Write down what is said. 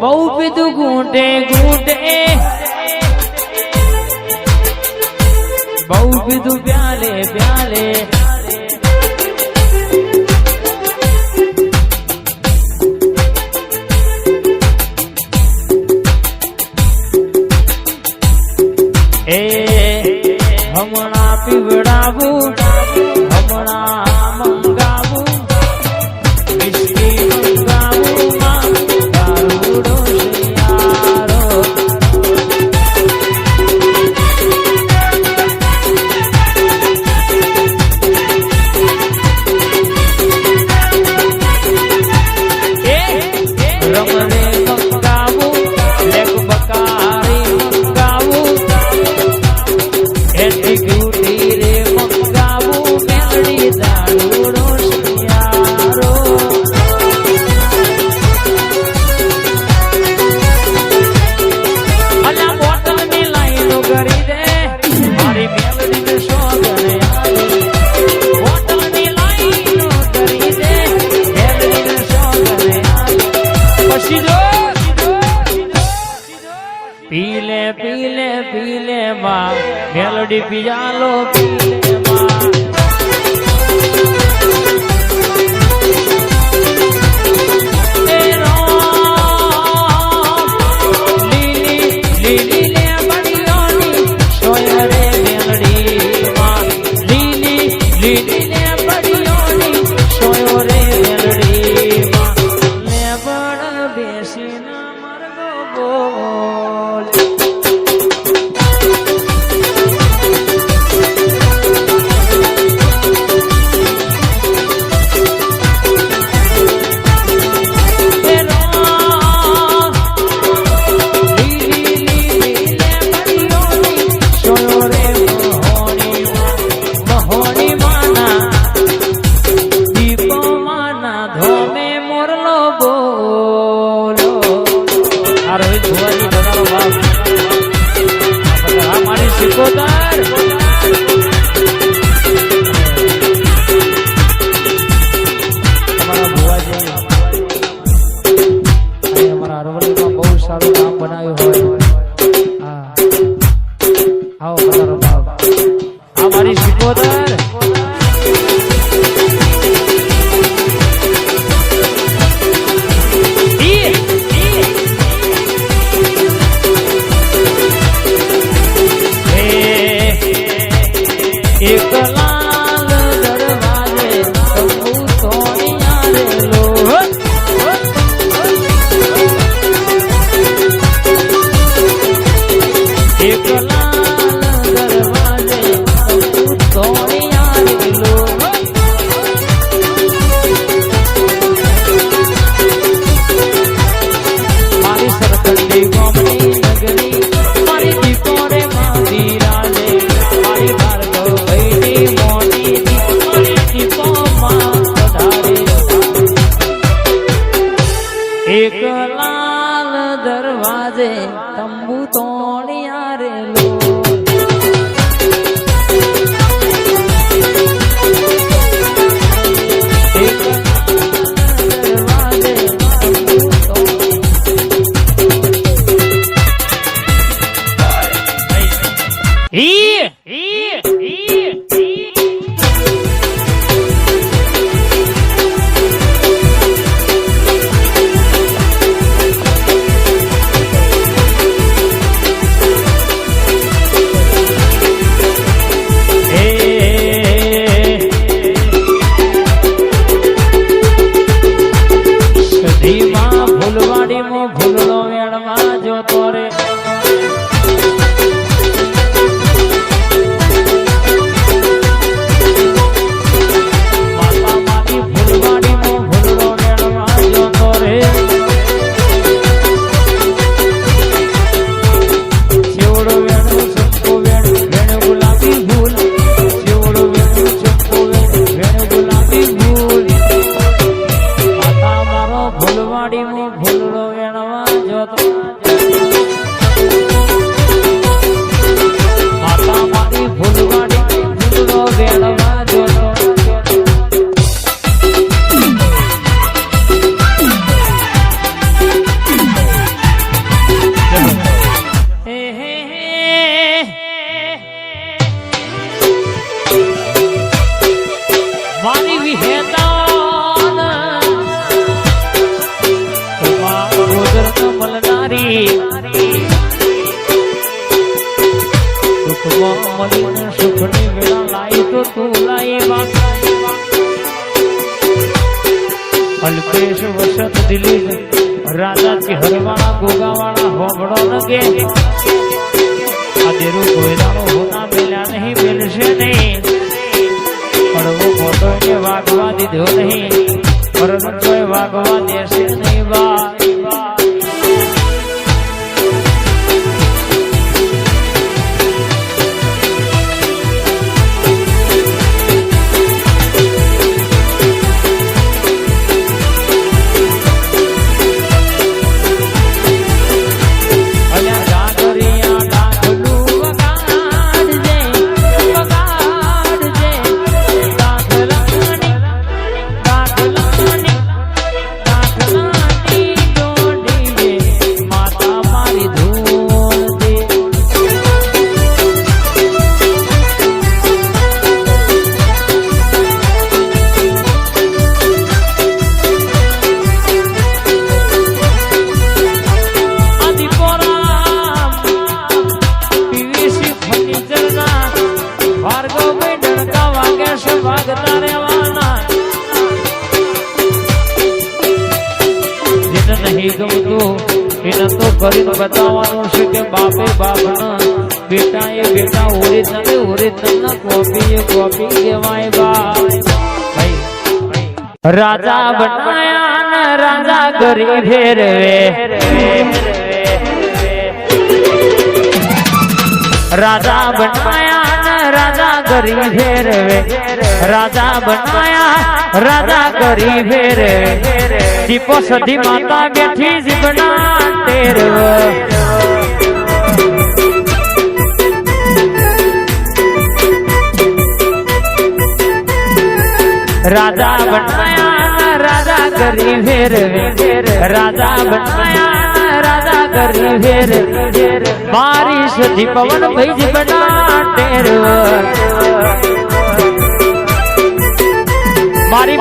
બહુ પીધું ઘૂંટે ઘૂંટે. બહુ પીધું પ્યાલે પ્યાલે. પીલે પીલે પીલે બા મેલોડી પિયાલો પીલે Oh. મારો જોવાની તમારો બાપ મારી શીખોદાર બનાવ્યો હોય. આવો અમારી શીખોદર શંભુ તોણિયા રે લો. મળીને સુખની વેળા લાઈ તો તું લાઈ અલ્પેશ વસત દિલીપ રાજાજી હરવાળા ગોગાવાળા હોબળો લગે આ દેરું કોયરાનો હોના મેલ્યા નહીં મેલશે નહીં. પડવો ખોટો એને વાગવા દીધો નહીં. પરંતુ વાગવા દેશે નહીં બા. એને તો કરીને બતાવવાનું છે કે બાપે બાપના બેટા એ બેટા ઓરિજિનલ ઓરિજિનલ કોપી એ કોપી કહેવાય બાપ ભાઈ રાજા બનાયા ને રાજા કરી ફેરવે રાજા બનાયા ને રાજા કરી ફેરવે राजा बनाया, राजा करी मेरे दीपो सदी माता बैठी जी बना तेरे राजा बनाया, राजा करी रे राजा बनाया, राजा करी रे बारिश दी पवन भई जीवना तेरे